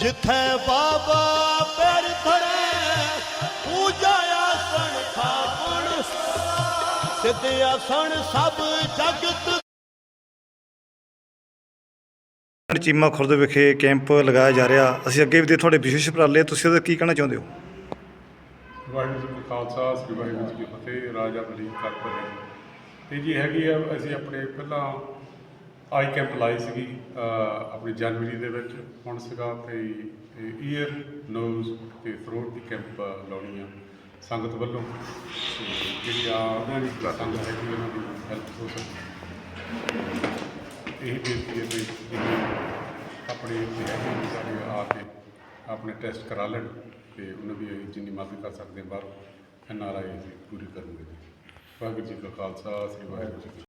जिथे बाबा पैर धरे पूजा आसन खापण सिद्ध आसन सब जग ਚੀਮਾ ਖੁਰਦ ਵਿਖੇ ਕੈਂਪ ਲਗਾਇਆ ਜਾ ਰਿਹਾ। ਅਸੀਂ ਅੱਗੇ ਵੀ ਦੇ ਤੁਹਾਡੇ ਵਿਸ਼ੇਸ਼ ਉਪਰਾਲੇ, ਤੁਸੀਂ ਉਹਦਾ ਕੀ ਕਹਿਣਾ ਚਾਹੁੰਦੇ ਹੋ? ਵਾਹਿਗੁਰੂ ਜੀ ਕਾ ਖਾਲਸਾ, ਸ੍ਰੀ ਵਾਹਿਗੁਰੂ ਜੀ ਕੀ ਫਤਿਹ, ਰਾਜਾ ਬਲੀ ਕਰਪਰੇ ਤੇ ਜੀ ਹੈਗੀ ਆ, ਅਸੀਂ ਆਪਣੇ ਪਹਿਲਾਂ ਆਈ ਕੈਂਪ ਲਾਈ ਸੀਗੀ ਆਪਣੀ ਜਨਵਰੀ ਦੇ ਵਿੱਚ। ਹੁਣ ਸੀਗਾ ਤੇ ਈਅਰ ਨੋਜ਼ ਤੇ ਥਰੋਟ ਦੀ ਕੈਂਪ ਲਾਉਣੀ ਆ ਸੰਗਤ ਵੱਲੋਂ। ਜਿਹੜੀ ਆ ਉਹਨਾਂ ਦੀ ਸੰਗਤ ਹੈਗੀ ਉਹਨਾਂ ਦੀ ਹੈਲਪ ਹੋ ਸਕਦੀ ਇਹ ਬੇਨਤੀ ਹੈ ਵੀ ਜਿਹੜੇ ਆਪਣੇ ਇੱਥੇ ਹੈਗੇ ਨੇ ਸਾਡੇ ਆ ਕੇ ਆਪਣੇ ਟੈਸਟ ਕਰਾ ਲੈਣ ਤੇ ਉਹਨਾਂ ਦੀ ਅਸੀਂ ਜਿੰਨੀ ਮਦਦ ਕਰ ਸਕਦੇ ਹਾਂ ਬਾਹਰ, ਐਨ ਆਰ ਆਈ ਅਸੀਂ ਪੂਰੀ ਕਰੂਗੇ ਜੀ। ਵਾਹਿਗੁਰੂ ਜੀ ਕਾ ਖਾਲਸਾ, ਸ੍ਰੀ ਵਾਹਿਗੁਰੂ ਜੀ ਕੀ ਫਤਿਹ।